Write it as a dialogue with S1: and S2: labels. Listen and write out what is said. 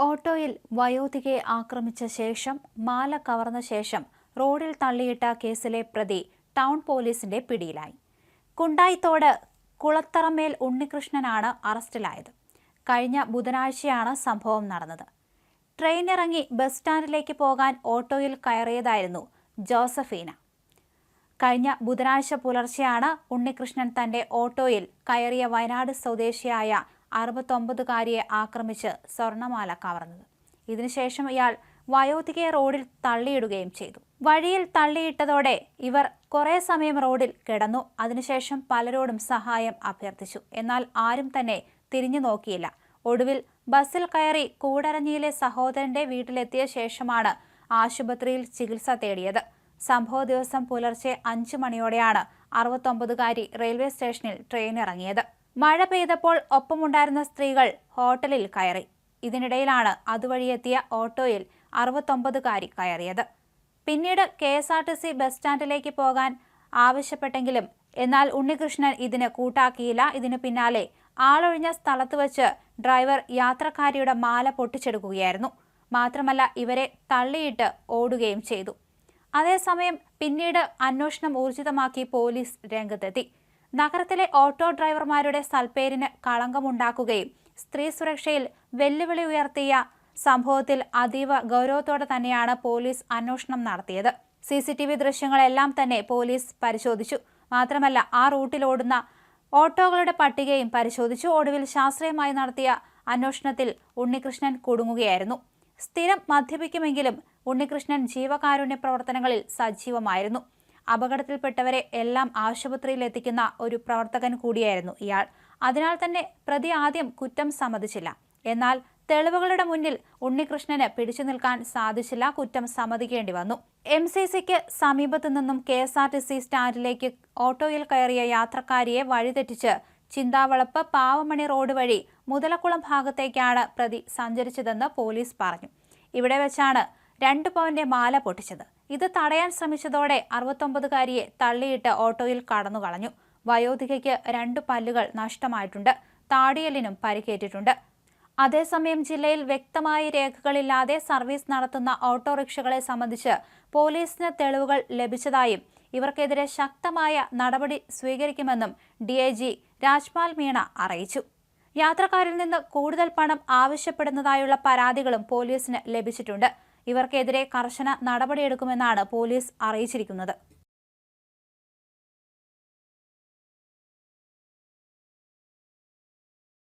S1: ഓട്ടോയിൽ വയോധികയെ ആക്രമിച്ച ശേഷം മാല കവർന്ന ശേഷം റോഡിൽ തള്ളിയിട്ട കേസിലെ പ്രതി ടൗൺ പോലീസിന്റെ പിടിയിലായി. കുണ്ടായിത്തോട് കുളത്തറമേൽ ഉണ്ണികൃഷ്ണനാണ് അറസ്റ്റിലായത്. കഴിഞ്ഞ ബുധനാഴ്ചയാണ് സംഭവം നടന്നത്. ട്രെയിൻ ഇറങ്ങി ബസ് സ്റ്റാൻഡിലേക്ക് പോകാൻ ഓട്ടോയിൽ കയറിയതായിരുന്നു ജോസഫീന. കഴിഞ്ഞ ബുധനാഴ്ച പുലർച്ചെയാണ് ഉണ്ണികൃഷ്ണൻ തന്റെ ഓട്ടോയിൽ കയറിയ വയനാട് സ്വദേശിയായ അറുപത്തൊമ്പതുകാരിയെ ആക്രമിച്ച് സ്വർണമാല കവർന്നത്. ഇതിനുശേഷം ഇയാൾ വയോധികയെ റോഡിൽ തള്ളിയിടുകയും ചെയ്തു. വഴിയിൽ തള്ളിയിട്ടതോടെ ഇവർ കുറേ സമയം റോഡിൽ കിടന്നു. അതിനുശേഷം പലരോടും സഹായം അഭ്യർത്ഥിച്ചു. എന്നാൽ ആരും തന്നെ തിരിഞ്ഞു നോക്കിയില്ല. ഒടുവിൽ ബസ്സിൽ കയറി കൂടരഞ്ഞിയിലെ സഹോദരന്റെ വീട്ടിലെത്തിയ ശേഷമാണ് ആശുപത്രിയിൽ ചികിത്സ തേടിയത്. സംഭവ ദിവസം പുലർച്ചെ അഞ്ചു മണിയോടെയാണ് അറുപത്തൊമ്പതുകാരി റെയിൽവേ സ്റ്റേഷനിൽ ട്രെയിൻ ഇറങ്ങിയത് മഴ പെയ്തപ്പോൾ ഒപ്പമുണ്ടായിരുന്ന സ്ത്രീകൾ ഹോട്ടലിൽ കയറി. ഇതിനിടയിലാണ് അതുവഴിയെത്തിയ ഓട്ടോയിൽ അറുപത്തൊമ്പതുകാരി കയറിയത്. പിന്നീട് K S R T C bus സ്റ്റാൻഡിലേക്ക് പോകാൻ ആവശ്യപ്പെട്ടെങ്കിലും എന്നാൽ ഉണ്ണികൃഷ്ണൻ ഇതിന് കൂട്ടാക്കിയില്ല. ഇതിനു പിന്നാലെ ആളൊഴിഞ്ഞ സ്ഥലത്ത് വച്ച് ഡ്രൈവർ യാത്രക്കാരിയുടെ മാല പൊട്ടിച്ചെടുക്കുകയായിരുന്നു. മാത്രമല്ല ഇവരെ തള്ളിയിട്ട് ഓടുകയും ചെയ്തു. അതേസമയം പിന്നീട് അന്വേഷണം ഊർജിതമാക്കി പോലീസ് രംഗത്തെത്തി. നഗരത്തിലെ ഓട്ടോ ഡ്രൈവർമാരുടെ സൽപ്പേരിന് കളങ്കമുണ്ടാക്കുകയും സ്ത്രീ സുരക്ഷയിൽ വെല്ലുവിളി ഉയർത്തിയ സംഭവത്തിൽ അതീവ ഗൗരവത്തോടെ തന്നെയാണ് പോലീസ് അന്വേഷണം നടത്തിയത്. സി സി ടി വി ദൃശ്യങ്ങളെല്ലാം തന്നെ പോലീസ് പരിശോധിച്ചു. മാത്രമല്ല ആ റൂട്ടിലോടുന്ന ഓട്ടോകളുടെ പട്ടികയും പരിശോധിച്ചു. ഒടുവിൽ ശാസ്ത്രീയമായി നടത്തിയ അന്വേഷണത്തിൽ ഉണ്ണികൃഷ്ണൻ കുടുങ്ങുകയായിരുന്നു. സ്ഥിരം മദ്യപിക്കുമെങ്കിലും ഉണ്ണികൃഷ്ണൻ ജീവകാരുണ്യ പ്രവർത്തനങ്ങളിൽ സജീവമായിരുന്നു. അപകടത്തിൽപ്പെട്ടവരെ എല്ലാം ആശുപത്രിയിൽ എത്തിക്കുന്ന ഒരു പ്രവർത്തകൻ കൂടിയായിരുന്നു ഇയാൾ. അതിനാൽ തന്നെ പ്രതി ആദ്യം കുറ്റം സമ്മതിച്ചില്ല. എന്നാൽ തെളിവുകളുടെ മുന്നിൽ ഉണ്ണികൃഷ്ണന് പിടിച്ചു നിൽക്കാൻ സാധിച്ചില്ല കുറ്റം സമ്മതിക്കേണ്ടി വന്നു. എം സി സിക്ക് സമീപത്തു നിന്നും K S R T C സ്റ്റാൻഡിലേക്ക് ഓട്ടോയിൽ കയറിയ യാത്രക്കാരിയെ വഴിതെറ്റിച്ച് ചിന്താവളപ്പ് പാവമണി റോഡ് വഴി മുതലക്കുളം ഭാഗത്തേക്കാണ് പ്രതി സഞ്ചരിച്ചതെന്ന് പോലീസ് പറഞ്ഞു. ഇവിടെ വെച്ചാണ് രണ്ട് പവന്റെ മാല പൊട്ടിച്ചത്. ഇത് തടയാൻ ശ്രമിച്ചതോടെ അറുപത്തൊമ്പതുകാരിയെ തള്ളിയിട്ട് ഓട്ടോയിൽ കടന്നു കളഞ്ഞു വയോധികയ്ക്ക് രണ്ട് പല്ലുകൾ നഷ്ടമായിട്ടുണ്ട്. താടിയലിനും പരിക്കേറ്റിട്ടുണ്ട്. അതേസമയം ജില്ലയിൽ വ്യക്തമായ രേഖകളില്ലാതെ സർവീസ് നടത്തുന്ന ഓട്ടോറിക്ഷകളെ സംബന്ധിച്ച് പോലീസിന് തെളിവുകൾ ലഭിച്ചതായും ഇവർക്കെതിരെ ശക്തമായ നടപടി സ്വീകരിക്കുമെന്നും D I G Rajpal Meena അറിയിച്ചു. യാത്രക്കാരിൽ നിന്ന് കൂടുതൽ പണം ആവശ്യപ്പെടുന്നതായുള്ള പരാതികളും പോലീസിന് ലഭിച്ചിട്ടുണ്ട്. ഇവർക്കെതിരെ കർശന നടപടിയെടുക്കുമെന്നാണ് പോലീസ് അറിയിച്ചിരിക്കുന്നത്